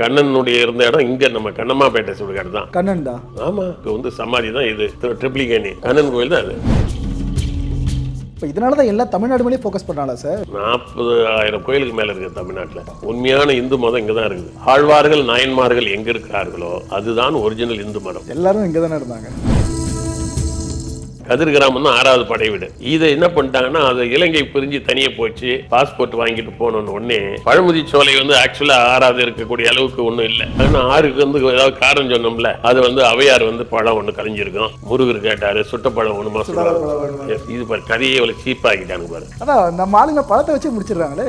கண்ணனுடைய இருந்த இடம் இங்க நம்ம கண்ணம்மாப்பேட்டை சுடுகாடு தான். கண்ணன் தான் ஆமா இது வந்து சமாதி தான் இது. ட்ரிப்ளிகேணி கண்ணன் கோயில் தான் அது. இப்போ இதனால தான் எல்லாம் தமிழ்நாடு மேலேயே ஃபோக்கஸ் பண்ணாலா சார் நாற்பது ஆயிரம் கோயிலுக்கு மேல இருக்கு தமிழ்நாட்டுல. உண்மையான இந்து மதம் இங்க தான் இருக்குது. ஆழ்வார்கள் நாயன்மார்கள் எங்க இருக்கிறார்களோ அதுதான் ஒரிஜினல் இந்து மதம். எல்லாரும் இங்கே தானே இருந்தாங்க. கதிர் கிராமம் தான் ஆறாவது படை வீடு. இதை என்ன பண்ணிட்டாங்கன்னா அது இலங்கை பிரிஞ்சு தனியே போச்சு. பாஸ்போர்ட் வாங்கிட்டு போனோன்னு உடனே பழமுதி சோலை வந்து ஆக்சுவலா ஆறாவது இருக்கக்கூடிய அளவுக்கு ஒன்றும் இல்லை. ஆனா ஆறுக்கு வந்து ஏதாவது காரணம் சொன்னோம்ல அது வந்து அவையார் வந்து பழம் ஒன்று கலைஞ்சிருக்கும். முருகர் கேட்டாரு சுட்டப்பழம் ஒன்று மாசம் இது பாரு கதையை இவ்வளவு சீப்பாக்கிட்டாங்க பாரு. அதான் நம்ம ஆளுங்க பழத்தை வச்சு முடிச்சிடுறாங்களே.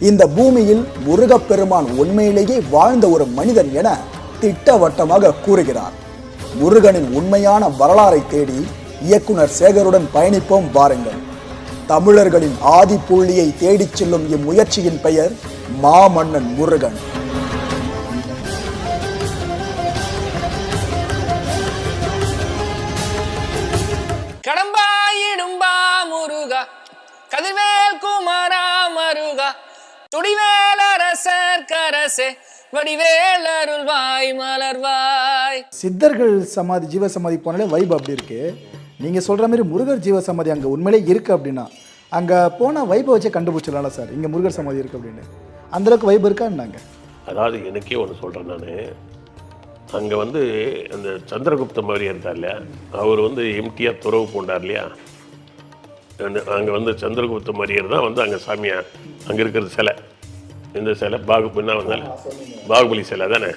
இந்த பூமியில் முருகப்பெருமான் உண்மையிலேயே வாழ்ந்த ஒரு மனிதன் என திட்டவட்டமாக கூறுகிறார். முருகனின் உண்மையான வரலாறை தேடி இயக்குனர் சேகருடன் பயணிப்போம் வாருங்கள். தமிழர்களின் ஆதி புள்ளியை தேடிச் செல்லும் இம்முயற்சியின் பெயர் மாமன்னன் முருகன். கடம்பாயிடும்பா முருகா கதிர்வேல் குமாரா மருகா துடிவேல் அரசர் கரசே வடிவேல் அருள்வாய் மலர்வாய். சித்தர்கள் சமாதி ஜீவ சமாதி போனாலே வைப் அப்படி இருக்கு. நீங்க சொல்ற மாதிரி முருகர் ஜீவ சமாதி அங்க உண்மையிலே இருக்கு அப்படின்னா அங்க போனா வைப்பை வச்சே கண்டுபிடிச்சிடலாம்ல சார். இங்க முருகர் சமாதி இருக்கு அப்படின்னு. அந்த அளவுக்கு வைப் இருக்கான்னாங்க அதாவது எனக்கே ஒன்று சொல்கிறேன் நான். அங்கே வந்து அந்த சந்திரகுப்த மாதிரி இருக்கார் இல்லையா? அவர் வந்து எம்டிஆர் துறவு பூண்டார் இல்லையா? அங்கே வந்து சந்திரகுப்த மாதிரியர் தான் வந்து அங்கே சாமியா அங்கே இருக்கிற சிலை. இந்த சிலை? பாகு என்ன வந்தாலும் பாகுபலி சிலை தானே?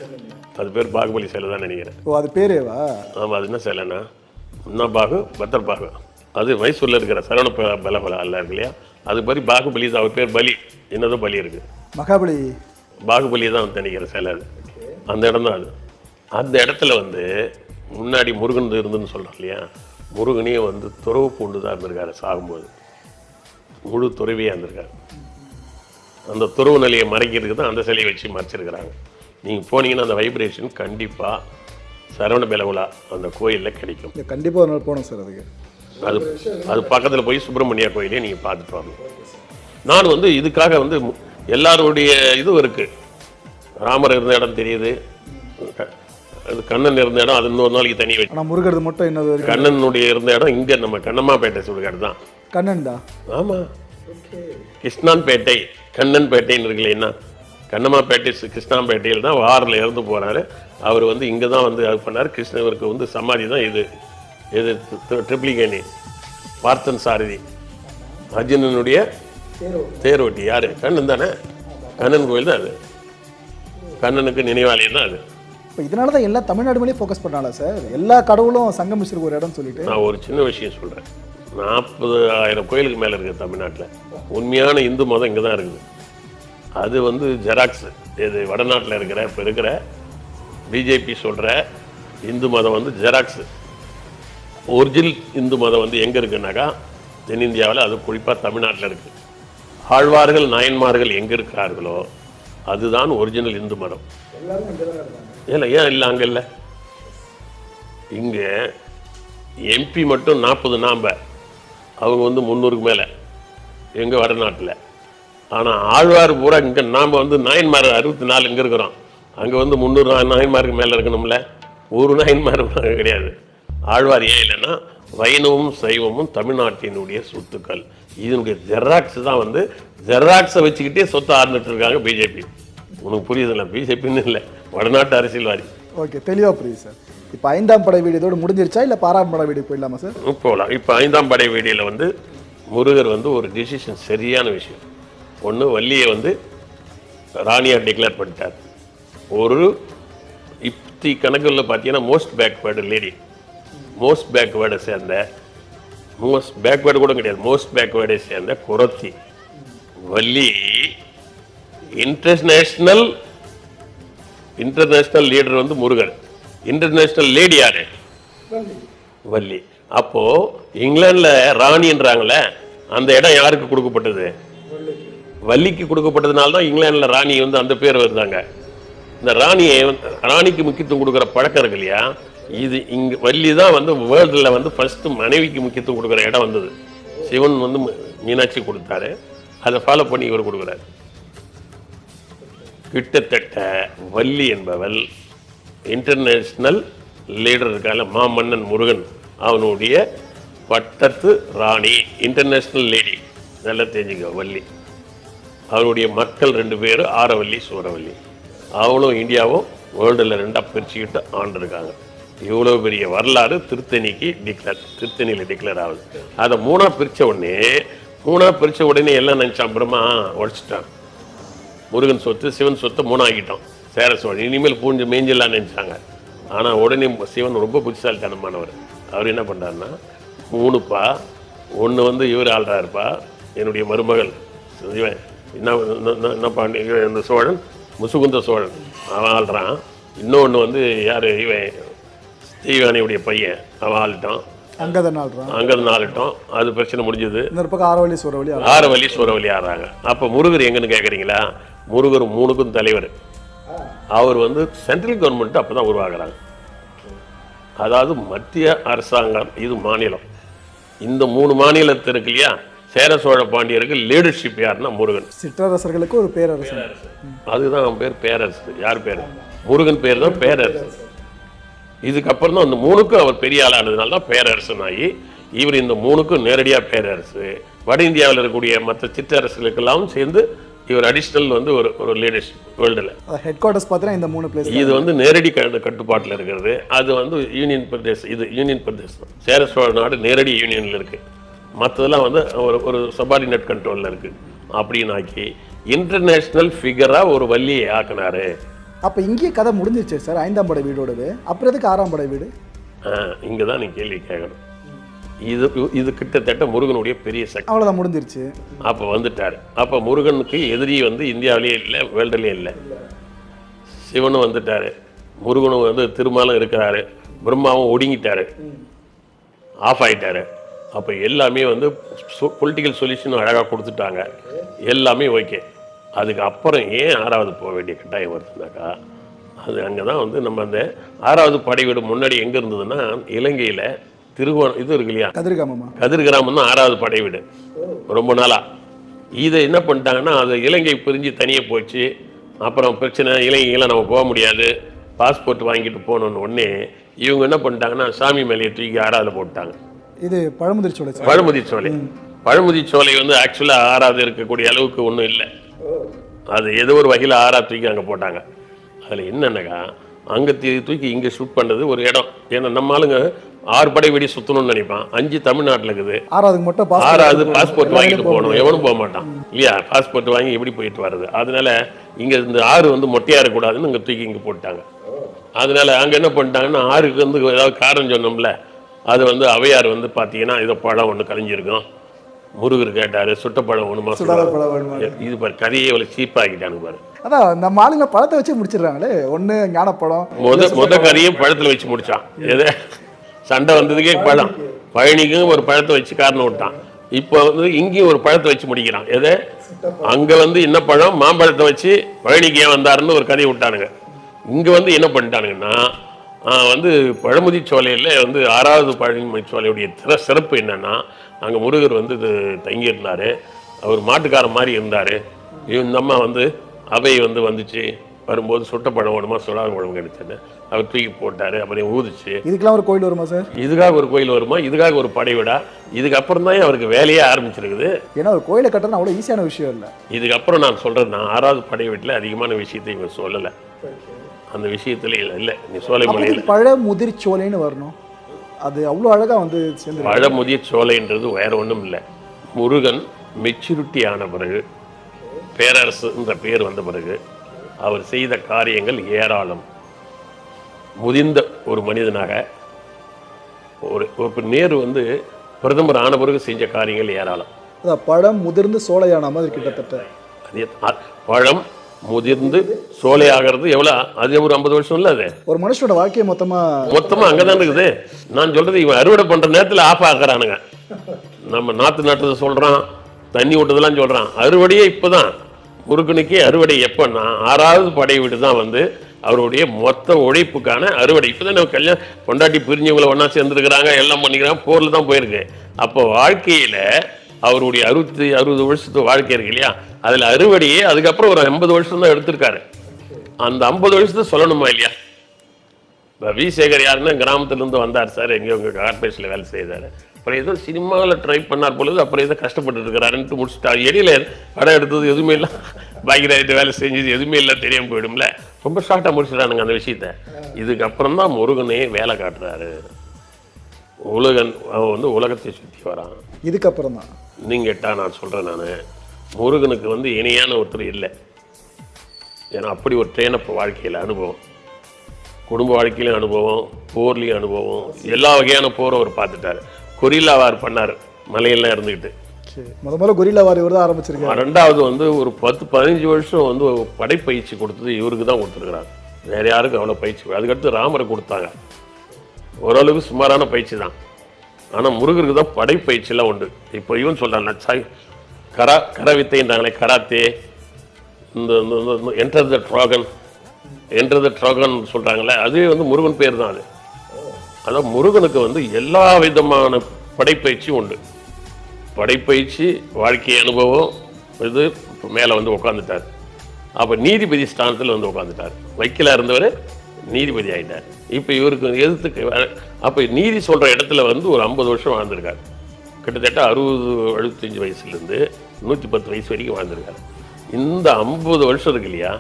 அது பேர் பாகுபலி சிலை தான் நினைக்கிறேன். ஓ அது பேரேவா ஆமாம் அது என்ன சிலைன்னா என்ன பாகு பத்தர் பாகு. அது மைசூரில் இருக்கிற சரவண ப- பலபல அல்ல இருக்கு இல்லையா? அது மாதிரி பாகுபலி தான் அவர் பேர் பலி. என்னதும் பலி இருக்குது மகாபலி. பாகுபலி தான் வந்து நினைக்கிற சிலை அது. அந்த இடம் தான் அது. அந்த இடத்துல வந்து முன்னாடி முருகன் இருந்துன்னு சொல்கிறோம் இல்லையா? முருகனே வந்து துறவு பூண்டு தான் இருந்திருக்காரு சாகும்போது. முழு துறவியாக இருந்திருக்காரு. அந்த துறவு நிலையை மறைக்கிறதுக்கு தான் அந்த சிலையை வச்சு மறைச்சிருக்கிறாங்க. நீங்கள் போனீங்கன்னா அந்த வைப்ரேஷன் கண்டிப்பாக சரவண பெலகுலா அந்த கோயிலில் கிடைக்கும். இல்ல கண்டிப்பா ஒரு நாள் போகணும் சார் அதுக்கு. அது அது பக்கத்தில் போய் சுப்பிரமணியா கோயிலே நீங்கள் பார்த்துட்டு வரணும் நான் வந்து இதுக்காக வந்து எல்லாருடைய இதுவும் இருக்குது ராமர் இருந்த இடம் தெரியுது. அது கண்ணன் இருந்த இடம் அது இன்னொரு நாளைக்கு தனி வச்சு. ஆனா முருகர் மட்டும் என்னது? கண்ணனுடைய இருந்த இடம் இங்கே நம்ம கண்ணம்மாப்பேட்டை சுடுகாடு தான். கண்ணன் தான் ஆமாம் கிருஷ்ணான்பேட்டை கண்ணன்பேட்டைன்னு இருக்கு இல்லைன்னா கண்ணம்மாப்பேட்டை கிருஷ்ணாம்பேட்டையில் தான் வாரில் இறந்து போகிறாரு அவர் வந்து இங்கே தான் வந்து அது பண்ணார். கிருஷ்ணவருக்கு வந்து சமாதி தான் இது. இது ட்ரிப்ளிகேணி பார்த்தன் சாரதி. அர்ஜுனனுடைய தேரோட்டி. யார்? கண்ணன் தானே? கண்ணன் கோயில் தான் அது. கண்ணனுக்கு நினைவாலயம் தான் அது. இப்போ இதனால தான் எல்லாம் தமிழ்நாடு மேலேயே ஃபோக்கஸ் பண்ணாலா சார் எல்லா கடவுளும் சங்கமிச்சிருக்கு ஒரு இடம் சொல்லிட்டு. நான் ஒரு சின்ன விஷயம் சொல்கிறேன் நாற்பது ஆயிரம் கோயிலுக்கு மேலே இருக்குது தமிழ்நாட்டில். உண்மையான இந்து மதம் இங்கே தான் இருக்குது. அது வந்து ஜெராக்ஸ். இது வடநாட்டில் இருக்கிற இப்போ இருக்கிற பிஜேபி சொல்கிற இந்து மதம் வந்து ஜெராக்ஸ். ஒரிஜினல் இந்து மதம் வந்து எங்கே இருக்குன்னாக்கா தென்னிந்தியாவில் அது குறிப்பாக தமிழ்நாட்டில் இருக்குது ஆழ்வார்கள் நாயன்மார்கள் எங்கே இருக்கிறார்களோ அதுதான் ஒரிஜினல் இந்து மதம். ஏன்னா ஏன் இல்லை அங்கே இல்லை? இங்கே எம்பி மட்டும் நாற்பது நாம்ப. அவங்க வந்து முந்நூறுக்கு மேலே. எங்கள் வடநாட்டில். ஆனால் ஆழ்வார் பூரா இங்கே நாம் வந்து நாயன்மார் அறுபத்தி நாலு இங்கே இருக்கிறோம். அங்கே வந்து முந்நூறு நாயன்மாருக்கு மேலே இருக்கணும்ல? ஒரு நாயன்மார் கிடையாது. ஆழ்வார் ஏன் இல்லைன்னா வைணவமும் சைவமும் தமிழ்நாட்டினுடைய சொத்துக்கள். இதனுடைய ஜெராக்ஸ் தான் வந்து ஜெராக்ஸை வச்சுக்கிட்டே சொத்தை ஆர்ந்துட்டு இருக்காங்க பிஜேபி உனக்கு புரியுதுல்ல? பிஜேபின்னு இல்லை. வடநாட்டு அரசியல்வாதி. ஓகே தெளிவா புரியுது சார் இப்போ ஐந்தாம் படை வீடு இதோட முடிஞ்சிருச்சா இல்லை பாராம் படை வீடு போயிடலாமா சார் போகலாம். இப்போ ஐந்தாம் படை வீடியில் வந்து முருகர் வந்து ஒரு டிசிஷன் சரியான விஷயம். ஒன்று வள்ளியை வந்து ராணியாக டிக்ளேர் பண்ணிட்டார். ஒரு இப்தி கணக்குள்ள பார்த்தீங்கன்னா மோஸ்ட் பேக்வேர்டு லேடி மோஸ்ட் பேக்வேர்டை சேர்ந்த மோஸ்ட் பேக்வேர்டு கூட கிடையாது. மோஸ்ட் பேக்வேர்டை சேர்ந்த குரத்தி வள்ளி இன்டர்நேஷனல் இன்டர்நேஷனல் லீடர் வந்து முருகன். இன்டர்நேஷனல் லேடி யாரு? வள்ளி. அப்போ இங்கிலாந்துல ராணின்றாங்களே அந்த இடம் யாருக்கு கொடுக்கப்பட்டது? வள்ளிக்கு. கொடுக்கப்பட்டதுனால தான் இங்கிலாந்துல ராணி வந்து அந்த பேர் வருதாங்க. இந்த ராணியை ராணிக்கு முக்கியத்துவம் கொடுக்குற பழக்கம் இருக்கு இல்லையா? இது இங்க வள்ளி தான் வந்து வேர்ல்டில் வந்து ஃபர்ஸ்ட் மனைவிக்கு முக்கியத்துவம் கொடுக்குற இடம் வந்தது. சிவன் வந்து மீனாட்சி கொடுத்தாரு. அதை ஃபாலோ பண்ணி இவர் கொடுக்குறாரு. கிட்டத்தட்ட வள்ளி என்பவள் இன்டர்நேஷ்னல் லீடர் இருக்கால மாமன்னன் முருகன் அவனுடைய பட்டத்து ராணி இன்டர்நேஷ்னல் லேடி நல்லா தெரிஞ்சுக்க வள்ளி. அவனுடைய மக்கள் ரெண்டு பேர் ஆரவல்லி சூரவல்லி அவளும் இந்தியாவும் வேர்ல்டில் ரெண்டாக பிரிச்சுக்கிட்டு ஆண்டிருக்காங்க. இவ்வளோ பெரிய வரலாறு திருத்தணிக்கு டிக்ளேர் திருத்தணியில் டிக்ளேர் ஆகுது. அதை மூணாக பிரித்த உடனே மூணாக பிரித்த உடனே எல்லாம் நினச்சான் அப்புறமா உடச்சிட்டான். முருகன் சொத்து சிவன் சொத்தை மூணாக்கிட்டோம் சேர சோழன் இனிமேல் பூஞ்சு மேஞ்சிடலாம்னு நினச்சாங்க. ஆனால் உடனே சிவன் ரொம்ப புத்திசாலித்தனமானவர். அவர் என்ன பண்ணாருன்னா மூணுப்பா ஒன்று வந்து இவர் ஆள்றாருப்பா என்னுடைய மருமகள். இவன் என்ன பாண்டி இந்த சோழன் முசுகுந்த சோழன். அவன் ஆள்றான். இன்னொன்று வந்து யார் இவன் ஸ்ரீவாணியுடைய பையன். அவன் ஆள்ட்டான். அங்கதான் ஆள்றான். அங்கே நாளிட்டோம் அது பிரச்சனை முடிஞ்சது. இன்னொரு பக்கம் ஆரவழி சூறவழி. ஆரவல்லி சூறவல்லி ஆடுறாங்க அப்போ முருகர் எங்கன்னு கேட்குறீங்களா முருகர் மூணுக்கும் தலைவர். அவர் வந்து சென்ட்ரல் கவர்மெண்ட் அப்போ தான் உருவாக்குறாங்க. அதாவது மத்திய அரசாங்கம் இது மாநிலம். இந்த மூணு மாநிலத்து இருக்கு இல்லையா? சேர சோழ பாண்டியருக்கு லீடர்ஷிப் யாருன்னா முருகன். சிற்றரசர்களுக்கு ஒரு பேரரசன். அதுதான் அவன் பேர் பேரரசு யார் பேர்? முருகன் பேர் தான் பேரரசு இதுக்கப்புறம் தான் அந்த மூணுக்கும் அவர் பெரிய ஆளானதுனால தான் பேரரசன் ஆகி இவர் இந்த மூணுக்கும் நேரடியாக பேரரசு. வட இந்தியாவில் இருக்கக்கூடிய மற்ற சிற்றரசுகளுக்கெல்லாம் சேர்ந்து இவர் அடிஷ்னல் வந்து ஒரு ஒரு லீடர்ஷிப் வேர்ல்டில் ஹெட் குவார்ட்டர்ஸ் பார்த்தீங்கன்னா இந்த மூணு பிளேஸ் இது வந்து நேரடி கட்டுப்பாட்டுல இருக்கிறது. அது வந்து யூனியன் பிரதேசம் இது யூனியன் பிரதேசம். சேர சோழ நாடு நேரடி யூனியன்ல இருக்கு. மற்றதெல்லாம் வந்து ஒரு ஒரு சபார்டினேட் கண்ட்ரோல்ல இருக்கு. அப்படின்னு ஆக்கி இன்டர்நேஷனல் ஃபிகரா ஒரு வள்ளியை ஆக்குனாரு. அப்போ இங்கேயே கதை முடிஞ்சிருச்சு சார் ஐந்தாம் படை வீடோடது. அப்புறம் எதுக்கு ஆறாம் படை வீடு? இங்கே தான் நீ கேள்வி கேட்கணும். இது இது கிட்டத்தட்ட முருகனுடைய பெரிய சக்தி. அவ்வளோதான் முடிஞ்சிருச்சு. அப்போ வந்துட்டார். அப்போ முருகனுக்கு எதிரி வந்து இந்தியாவிலேயே இல்லை வேர்ல்டுலேயே இல்லை. சிவனும் வந்துட்டாரு. முருகனும் வந்து திருமாலும் இருக்கிறாரு. பிரம்மாவும் ஒடுங்கிட்டாரு. ஆஃப் ஆயிட்டாரு. அப்போ எல்லாமே வந்து பொலிட்டிக்கல் சொல்யூஷன் அழகாக கொடுத்துட்டாங்க. எல்லாமே ஓகே அதுக்கு அப்புறம் ஏன் ஆறாவது போக வேண்டிய கட்டாயம் வருதுனாக்கா அது அங்கே தான் வந்து நம்ம அந்த ஆறாவது படை வீடு முன்னாடி எங்கே இருந்ததுன்னா இலங்கையில் திருவோணம் இது இருக்கு இல்லையா? கதிர்காமமா கதிர் கிராமம் தான் ஆறாவது படை வீடு. ரொம்ப நாளா. இதை என்ன பண்ணிட்டாங்கன்னா அது இலங்கை பிரிஞ்சு தனியே போச்சு. அப்புறம் பிரச்சனை இலங்கைக்கெல்லாம் நம்ம போக முடியாது. பாஸ்போர்ட் வாங்கிட்டு போகணுன்னு உடனே இவங்க என்ன பண்ணிட்டாங்கன்னா சாமி மேலேயே தூக்கி ஆறாவது போட்டாங்க இது பழமுதிர் சோலை பழமுதி சோலை. பழமுதி சோலை வந்து ஆக்சுவலாக ஆறாவது இருக்கக்கூடிய அளவுக்கு ஒன்றும் இல்லை. அது ஏதோ ஒரு வகையில் ஆறா தூக்கி அங்கே போட்டாங்க. அதில் என்னன்னாக்கா அங்கே தூக்கி இங்கே ஷூட் பண்ணுறது ஒரு இடம். ஏன்னா நம்ம ஆளுங்க ஆறு படை வெடி சுற்றணும்னு நினைப்பான். அஞ்சு தமிழ்நாட்டில் இருக்குது. ஆறாவதுக்கு மட்டும் ஆறாவது பாஸ்போர்ட். வாங்கிட்டு போக போகணும். எவனும் போக மாட்டான். இல்லையா? பாஸ்போர்ட் வாங்கி எப்படி போயிட்டு வர்றது? அதனால இங்க இந்த ஆறு வந்து மொட்டையா இருக்கக்கூடாதுன்னு இங்க தூக்கி இங்க போட்டாங்க அதனால அங்க என்ன பண்ணிட்டாங்கன்னா ஆறுக்கு வந்து ஏதாவது காரணம் சொன்னோம்ல அது வந்து அவையார் வந்து பாத்தீங்கன்னா இதை பழம் ஒண்ணு கலைஞ்சிருக்கும். முருகர் கேட்டாரு சுட்டப்பழம் பழம் வேணுமா? இது பாரு கதையே இவ்வளவு சீப்பாக்கிட்டானு பாரு. அதான் நம்ம ஆளுங்க பழத்தை வச்சு முடிச்சிடுறாங்களே. ஒன்று ஞானப்பழம் முத முத கறியும் பழத்துல வச்சு முடிச்சான். எது? சண்டை வந்ததுக்கே பழம். பழனிக்கும் ஒரு பழத்தை வச்சு காரணம் விட்டான். இப்போ வந்து இங்கேயும் ஒரு பழத்தை வச்சு முடிக்கிறான். எது? அங்கே வந்து என்ன பழம்? மாம்பழத்தை வச்சு பழனிக்கு ஏன் வந்தாருன்னு ஒரு கதையை விட்டானுங்க. இங்கே வந்து என்ன பண்ணிட்டானுங்கன்னா வந்து பழமுதி சோலையில் வந்து ஆறாவது பழனிமலை சோலையுடைய திற சிறப்பு என்னென்னா அங்கே முருகர் வந்து இது தங்கியிருந்தாரு. அவர் மாட்டுக்காரன் மாதிரி இருந்தார். இந்த அம்மா வந்து அவை வந்து வந்துச்சு. வரும்போது சுட்ட பழம் வேணுமா? சுடாத பழம் கிடைச்சது. அவர் தூக்கி போட்டாரு அப்புறம் ஊதுச்சு. இதுக்கெல்லாம் ஒரு கோயில் வருமா சார்? இதுக்காக ஒரு கோயில் வருமா? இதுக்காக ஒரு படை விடா இதுக்கப்புறம் தான் அவருக்கு வேலையே ஆரம்பிச்சிருக்குது. ஏன்னா ஒரு கோயிலை கட்டுறது அவ்வளோ ஈஸியான விஷயம் இல்லை. இதுக்கப்புறம் நான் சொல்றது நான் ஆறாவது படை வீட்டில் அதிகமான விஷயத்தை இவங்க சொல்லலை. அந்த விஷயத்துல இல்லை இல்லை. நீ சோலைமலையில் பழ முதிர் சோலைன்னு வரணும். அது அவ்வளோ அழகா வந்து சேர்ந்து பழமுதிய சோலைன்றது வேற ஒன்றும் இல்லை. முருகன் மெச்சூரிட்டி ஆன பிறகு பேரரசுன்ற பேர் வந்த பிறகு அவர் செய்த காரியங்கள் ஏராளம். முதிர்ந்த ஒரு மனிதனாக ஒரு ஒரு நேரு வந்து பிரதமர் ஆன பிறகு செஞ்ச காரியங்கள் ஏராளம். பழம் முதிர்ந்து சோலையான மாதிரி கிட்டத்தட்ட. அதே பழம் முதிர்ந்து சோலை ஆகிறது எவ்வளோ அது ஒரு ஐம்பது வருஷம் இல்லை அது? ஒரு மனுஷனோட வாழ்க்கையை மொத்தமா மொத்தமா அங்கதான் இருக்குது. நான் சொல்றது இவன் அறுவடை பண்ற நேரத்துல ஆஃப் ஆக்குறானுங்க. நம்ம நாத்து நட்டதை சொல்றான் தண்ணி விட்டதெல்லாம் சொல்றான். அறுவடையே இப்பதான். குறுக்குனுக்கே அறுவடை எப்போன்னா ஆறாவது படை வீடு தான் வந்து அவருடைய மொத்த உழைப்புக்கான அறுவடை. இப்போ தான் நம்ம கல்யாணம் பொண்டாட்டி பிரிஞ்சவங்களை ஒன்றா சேர்ந்துருக்கிறாங்க எல்லாம் பண்ணிக்கிறாங்க போரில் தான் போயிருக்கு. அப்போ வாழ்க்கையில் அவருடைய அறுபத்தி அறுபது வருஷத்து வாழ்க்கை இருக்கு இல்லையா? அதில் அறுவடையே அதுக்கப்புறம் ஒரு ஐம்பது வருஷம் தான் எடுத்திருக்காரு. அந்த ஐம்பது வருஷத்தை சொல்லணுமா இல்லையா? இப்போ வி. சேகர் யாருன்னா கிராமத்துலேருந்து வந்தார் சார் எங்கேயோ உங்கள் கார்பரேஷனில் வேலை செய்தார். அப்புறம் ஏதோ சினிமாவில் ட்ரை பண்ணார் பொழுது அப்புறம் ஏதோ கஷ்டப்பட்டு இருக்கிறாருன்ட்டு முடிச்சுட்டார் இடையில படம் எடுத்தது எதுவுமே இல்லை. பாக்கியராஜ் வேலை செஞ்சது எதுவுமே இல்லை தெரியாமல் போயிடும்ல. ரொம்ப ஷார்ட்டாக முடிச்சிட்டானுங்க அந்த விஷயத்த. இதுக்கப்புறம் தான் முருகனே வேலை காட்டுறாரு. உலகன் அவன் வந்து உலகத்தை சுற்றி வரான். இதுக்கப்புறம் தான். நீங்கள் கேட்டா நான் சொல்கிறேன் நான். முருகனுக்கு வந்து இணையான ஒருத்தர் இல்லை. ஏன்னா அப்படி ஒரு ட்ரெயினப் வாழ்க்கையில் அனுபவம். குடும்ப வாழ்க்கையிலும் அனுபவம் போர்லேயும் அனுபவம் எல்லா வகையான போரும் அவர் பார்த்துட்டாரு. கொரில்லா வார் பண்ணார் மலையெல்லாம் இருந்துக்கிட்டு சரி முத முதல்ல கொரில்லா வார் இவர் தான் ஆரம்பிச்சிருக்காரு. ரெண்டாவது வந்து ஒரு பத்து பதினஞ்சு வருஷம் வந்து படைப்பயிற்சி கொடுத்தது இவருக்கு தான் கொடுத்துருக்குறாங்க. வேற யாருக்கும் அவ்வளோ பயிற்சி கொடு- அதுக்கடுத்து ராமரை கொடுத்தாங்க. ஓரளவுக்கு சுமாரான பயிற்சி தான். ஆனால் முருகருக்கு தான் படைப்பயிற்சியெல்லாம் உண்டு. இப்போ இவன் சொல்கிறான் சாய் கரா கரவித்தைன்றாங்களே கராத்தே இந்த Enter the Dragon Enter the Dragon சொல்கிறாங்களே அதுவே வந்து முருகன் பேர் தான் அது. ஆனால் முருகனுக்கு வந்து எல்லா விதமான படைப்பயிற்சியும் உண்டு. படைப்பயிற்சி வாழ்க்கை அனுபவம் இது மேலே வந்து உட்காந்துட்டார் அப்போ நீதிபதி ஸ்தானத்தில் வந்து உட்காந்துட்டார் வைக்கலாக இருந்தவர் நீதிபதி ஆகிட்டார் இப்போ இவருக்கு எதிர்த்து அப்போ நீதி சொல்கிற இடத்துல வந்து ஒரு ஐம்பது வருஷம் வாழ்ந்திருக்கார். கிட்டத்தட்ட அறுபது எழுபத்தஞ்சு வயசுலேருந்து நூற்றி பத்து வயசு வரைக்கும் வாழ்ந்திருக்கார். இந்த ஐம்பது வருஷம் இருக்கு இல்லையா?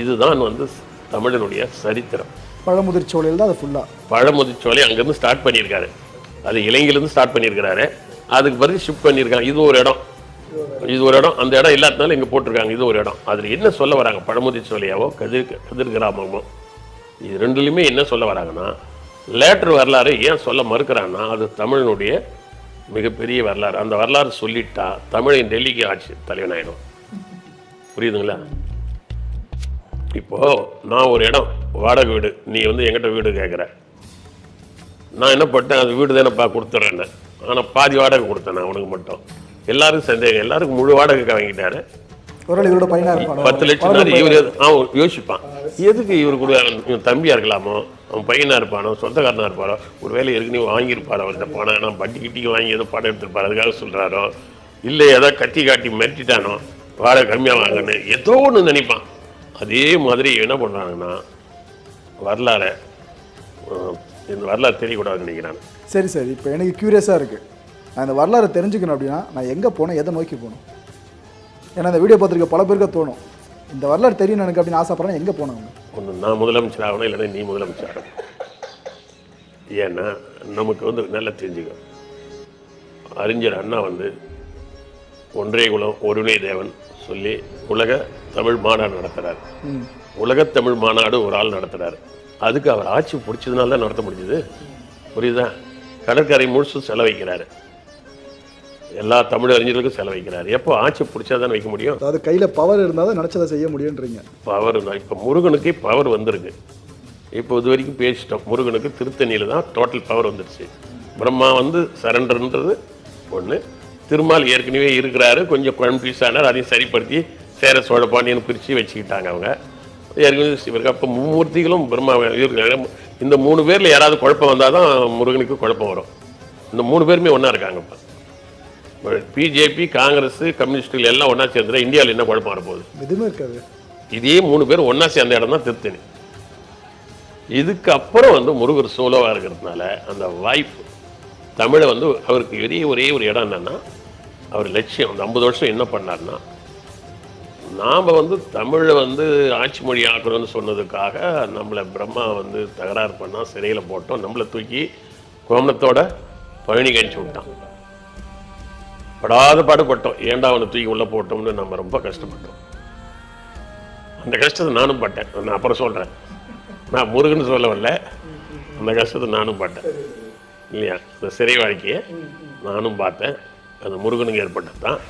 இதுதான் வந்து தமிழனுடைய சரித்திரம். பழமுதிர் சோலையில் தான் அது ஃபுல்லாக பழமுதிர்ச்சோலை அங்கேருந்து ஸ்டார்ட் பண்ணியிருக்காரு. அது இலங்கையிலேருந்து ஸ்டார்ட் பண்ணியிருக்கிறாரு. அதுக்கு பிறகு ஷிஃப்ட் பண்ணியிருக்காங்க. இது ஒரு இடம். இது ஒரு இடம். அந்த இடம் இல்லாதனால இங்கே போட்டிருக்காங்க. இது ஒரு இடம். அதில் என்ன சொல்ல வராங்க? பழமுதிர்ச்சோலையாவோ கதிர் கதிர் கிராமமோ? இது ரெண்டுலையுமே என்ன சொல்ல வராங்கன்னா லேட்டர் வரலாறு ஏன் சொல்ல மறுக்கிறான்னா அது தமிழனுடைய மிகப்பெரிய வரலாறு. அந்த வரலாறு சொல்லிட்டா தமிழின் டெல்லிக்கு ஆட்சி தலைவனாயிடும். புரியுதுங்களா? இப்போ நான் ஒரு இடம். வாடகை வீடு. நீ வந்து எங்கிட்ட வீடு கேட்குற நான் என்ன பண்ணேன் அது வீடு தானேப்பா கொடுத்துட்றேன்னு ஆனால் பாதி வாடகை கொடுத்தேன் நான் உனக்கு மட்டும். எல்லாருக்கும் சந்தேகம். எல்லாருக்கும் முழு வாடகை வாங்கிட்டாரு. பத்து லட்சம் இவர் அவன் யோசிப்பான். எதுக்கு இவர் கூட இவன் தம்பியா இருக்கலாமோ? அவன் பையனா இருப்பானோ? சொந்தக்காரனா இருப்பாரோ ஒரு வேலை ஏற்கனவே வாங்கியிருப்பாரோ அவர்கிட்ட பணம்? நான் வட்டி கிட்டிக்கு வாங்கி ஏதோ படம் எடுத்திருப்பாரு. அதுக்காக சொல்றாரோ? இல்லை ஏதோ கத்தி காட்டி மிரட்டிட்டானோ? வாடகை கம்மியாக வாங்கன்னு ஏதோ ஒன்று நினைப்பான். அதே மாதிரி என்ன பண்ணுறாங்கன்னா வரலாறை இந்த வரலாறு தெரியக்கூடாதுன்னு நினைக்கிறான் சரி சரி. இப்போ எனக்கு க்யூரியஸாக இருக்குது நான் இந்த வரலாறு தெரிஞ்சுக்கணும் அப்படின்னா நான் எங்கே போகணும் எதை நோக்கி போகணும் ஏன்னா இந்த வீடியோ பார்த்துருக்க பல பேருக்கு தோணும். இந்த வரலாறு தெரியணும் எனக்கு அப்படின்னு ஆசைப்படுறேன் எங்கே அவங்க ஒன்று நான் முதலமைச்சர் ஆகணும் இல்லைன்னா நீ முதலமைச்சர் ஆகணும். ஏன்னா நமக்கு வந்து நல்லா தெரிஞ்சுக்கோ அறிஞர் அண்ணா வந்து ஒன்றே குலம் ஒருணை தேவன் சொல்லி உலக தமிழ் மாநாடு நடத்துகிறார் உலக தமிழ் மாநாடு ஒரு ஆள் நடத்துகிறார் அதுக்கு அவர் ஆட்சி பிடிச்சதுனால தான் நடத்த முடிஞ்சது. புரியுதா? கடற்கரை முழுசும் செலவைக்கிறாரு எல்லா தமிழ் அறிஞர்களுக்கும் செலவைக்கிறார் எப்போ ஆட்சி பிடிச்சா தானே வைக்க முடியும்? அதாவது கையில் பவர் இருந்தால் தான் நினச்சதை செய்ய முடியுன்றீங்க. பவர் இப்போ முருகனுக்கே பவர் வந்திருக்கு. இப்போ இது வரைக்கும் பேசிட்டோம். முருகனுக்கு திருத்தணியில் தான் டோட்டல் பவர் வந்துருச்சு. பிரம்மா வந்து சரண்டர்ன்றது ஒன்று திருமால் ஏற்கனவே இருக்கிறாரு. கொஞ்சம் கன்ஃபியூஸ் ஆனார். அதையும் சரிப்படுத்தி சேர சோழ பாண்டியன் பிரித்து வச்சுக்கிட்டாங்க அவங்க. ஏற்கனவே இவருக்கு அப்போ மும்மூர்த்திகளும் பிரம்மா இந்த மூணு பேரில் யாராவது குழப்பம் வந்தால் தான் முருகனுக்கு குழப்பம் வரும். இந்த மூணு பேருமே ஒன்றா இருக்காங்க இப்போ. பிஜேபி காங்கிரஸ் கம்யூனிஸ்டுகள் எல்லாம் ஒன்றா சேர்ந்துட்டா இந்தியாவில் என்ன குழப்பம் வரப்போகுது? எதுவுமே இருக்காது. இதே மூணு பேர் ஒன்றா சேர்ந்த இடம் தான் திருத்தணி. இதுக்கு அப்புறம் வந்து முருகர் சோலோவாக இருக்கிறதுனால அந்த வாய்ப்பு தமிழை வந்து அவருக்கு ஒரே ஒரே ஒரு இடம் என்னன்னா அவர் லட்சியம். அந்த ஐம்பது வருஷம் என்ன பண்ணார்னா நாம் வந்து தமிழை வந்து ஆட்சி மொழி ஆக்கணும்னு சொன்னதுக்காக நம்மளை பிரம்மா வந்து தகராறு பண்ணால் சிறையில் போட்டோம். நம்மளை தூக்கி கோமணத்தோட பழனி கழிச்சு விட்டான். படாத பாடுபட்டோம். ஏண்டா அவனை தூக்கி உள்ளே போட்டோம்னு நம்ம ரொம்ப கஷ்டப்பட்டோம். அந்த கஷ்டத்தை நானும் பட்டேன். நான் அப்புறம் சொல்கிறேன் நான் முருகன் சொல்ல வரல அந்த கஷ்டத்தை நானும் பட்டேன். இல்லையா? இந்த சிறை வாழ்க்கையை நானும் பார்த்தேன். அந்த முருகனுக்கு ஏற்பட்டது தான்.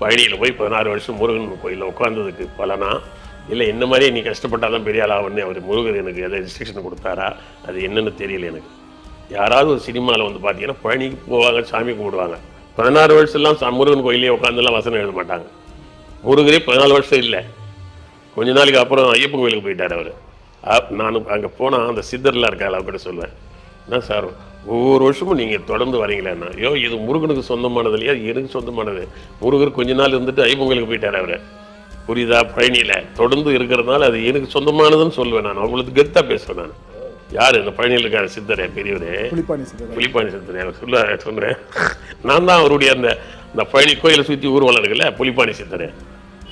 பழனியில் போய் பதினாறு வருஷம் முருகன் கோயிலில் உட்காந்ததுக்கு பலனா? இல்லை இந்த மாதிரி நீ கஷ்டப்பட்டாலும் பெரிய ஆளாகணும்னு அவர் முருகர் எனக்கு எதை ரெஸ்ட்ரிக்ஷன் கொடுத்தாரா? அது என்னென்னு தெரியல எனக்கு. யாராவது ஒரு சினிமாவில் வந்து பார்த்தீங்கன்னா பழனிக்கு போவாங்க சாமி கும்பிடுவாங்க. பதினாறு வருஷம்லாம் சா- முருகன் கோயிலே உட்காந்துலாம் வசனம் எழுத மாட்டாங்க. முருகரே பதினாலு வருஷம் இல்லை. கொஞ்ச நாளைக்கு அப்புறம் ஐயப்பன் கோயிலுக்கு போயிட்டார் அவர். நான் அங்கே போனால் அந்த சித்தர்லாம் இருக்காள் அவர்கிட்ட சொல்லுவேன். என்ன சார் ஒவ்வொரு வருஷமும் நீங்கள் தொடர்ந்து வரீங்களேன்னா ஐயோ இது முருகனுக்கு சொந்தமானது இல்லையா? எனக்கு சொந்தமானது. முருகர் கொஞ்ச நாள் இருந்துட்டு ஐயப்பன் கோயிலுக்கு போயிட்டார் அவர். புரியுதா? பழனியில். தொடர்ந்து இருக்கிறதுனால அது எனக்கு சொந்தமானதுன்னு சொல்லுவேன் நான். அவங்களுக்கு கெத்தாக பேசுவேன் நான். யார்? இந்த பழனியில் இருக்கார் சித்தரே பெரியவரே. புலிப்பாணி சித்தர். சொல்ல சொல்கிறேன் நான் தான் அவருடைய அந்த அந்த பழனி கோயிலை சுற்றி ஊர்வலம் இருக்குல்ல? புலிப்பாணி சித்தர்.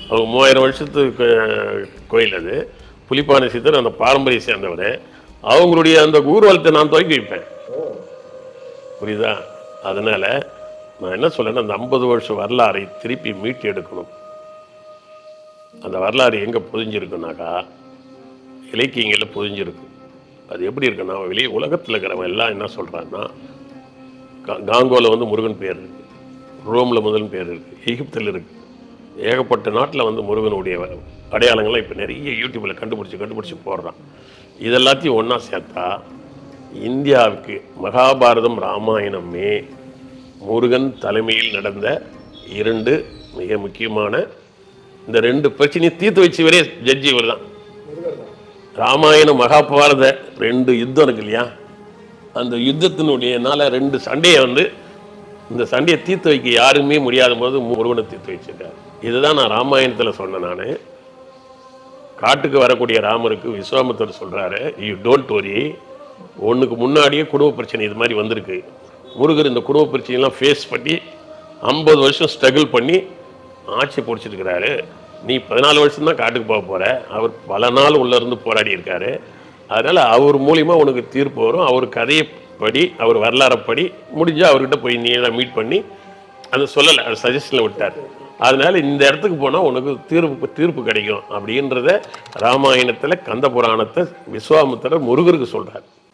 அவங்க மூவாயிரம் வருஷத்துக்கு கோயில் அது. புலிப்பாணி சித்தர் அந்த பாரம்பரியம் சேர்ந்தவர். அவங்களுடைய அந்த ஊர்வலத்தை நான் துவக்கி வைப்பேன். புரியுதா? அதனால நான் என்ன சொல்கிறேன்னா அந்த ஐம்பது வருஷம் வரலாறை திருப்பி மீட்டு எடுக்கணும். அந்த வரலாறு எங்கே புதிஞ்சிருக்குனாக்கா இலக்கியங்களில் புதிஞ்சிருக்கு அது எப்படி இருக்குன்னா வெளியே உலகத்தில் இருக்கிறவன் எல்லாம் என்ன சொல்கிறான்னா காங்கோல வந்து முருகன் பேர் இருக்குது ரோமில் முதல் பேர் இருக்குது எகிப்தில் இருக்குது ஏகப்பட்ட நாட்டில் வந்து முருகனுடைய அடையாளங்கள்லாம் இப்போ நிறைய யூடியூப்பில் கண்டுபிடிச்சி கண்டுபிடிச்சி போடுறான். இதெல்லாத்தையும் ஒன்றா சேர்த்தா இந்தியாவுக்கு மகாபாரதம் ராமாயணமே முருகன் தலைமையில் நடந்த இரண்டு மிக முக்கியமான இந்த ரெண்டு பிரச்சனையை தீர்த்து வரைய ஜட்ஜி இவர் தான் ராமாயணம் மகாபாரத ரெண்டு யுத்தம் இருக்கு இல்லையா? அந்த யுத்தத்தினுடையனால ரெண்டு சண்டையை வந்து இந்த சண்டையை தீர்த்து வைக்க யாருமே முடியாத போது முருகனை தீர்த்து வச்சிருக்காரு. இதுதான் நான் ராமாயணத்தில் சொன்னேன் நான். காட்டுக்கு வரக்கூடிய ராமருக்கு விஸ்வாமித்தர் சொல்கிறாரு யூ டோன்ட் worry. ஒன்றுக்கு முன்னாடியே குடும்ப பிரச்சனை இது மாதிரி வந்திருக்கு. முருகர் இந்த குடும்ப பிரச்சனைலாம் ஃபேஸ் பண்ணி ஐம்பது வருஷம் ஸ்ட்ரகிள் பண்ணி ஆட்சி பிடிச்சிருக்கிறாரு. நீ பதினாலு வருஷம்தான் காட்டுக்கு போக போற. அவர் பல நாள் உள்ள இருந்து போராடி இருக்காரு. அதனால அவர் மூலியமா உனக்கு தீர்ப்பு வரும். அவர் கதையை படி அவர் வரலாறப்படி முடிஞ்சா அவர்கிட்ட போய் நீ மீட் பண்ணி அதை சொல்லலை அது சஜஷனில் விட்டார். அதனால இந்த இடத்துக்கு போனால் உனக்கு தீர்ப்பு தீர்ப்பு கிடைக்கும் அப்படின்றத ராமாயணத்தில் கந்த புராணத்தை விஸ்வாமித்திரர் முருகருக்கு சொல்கிறார்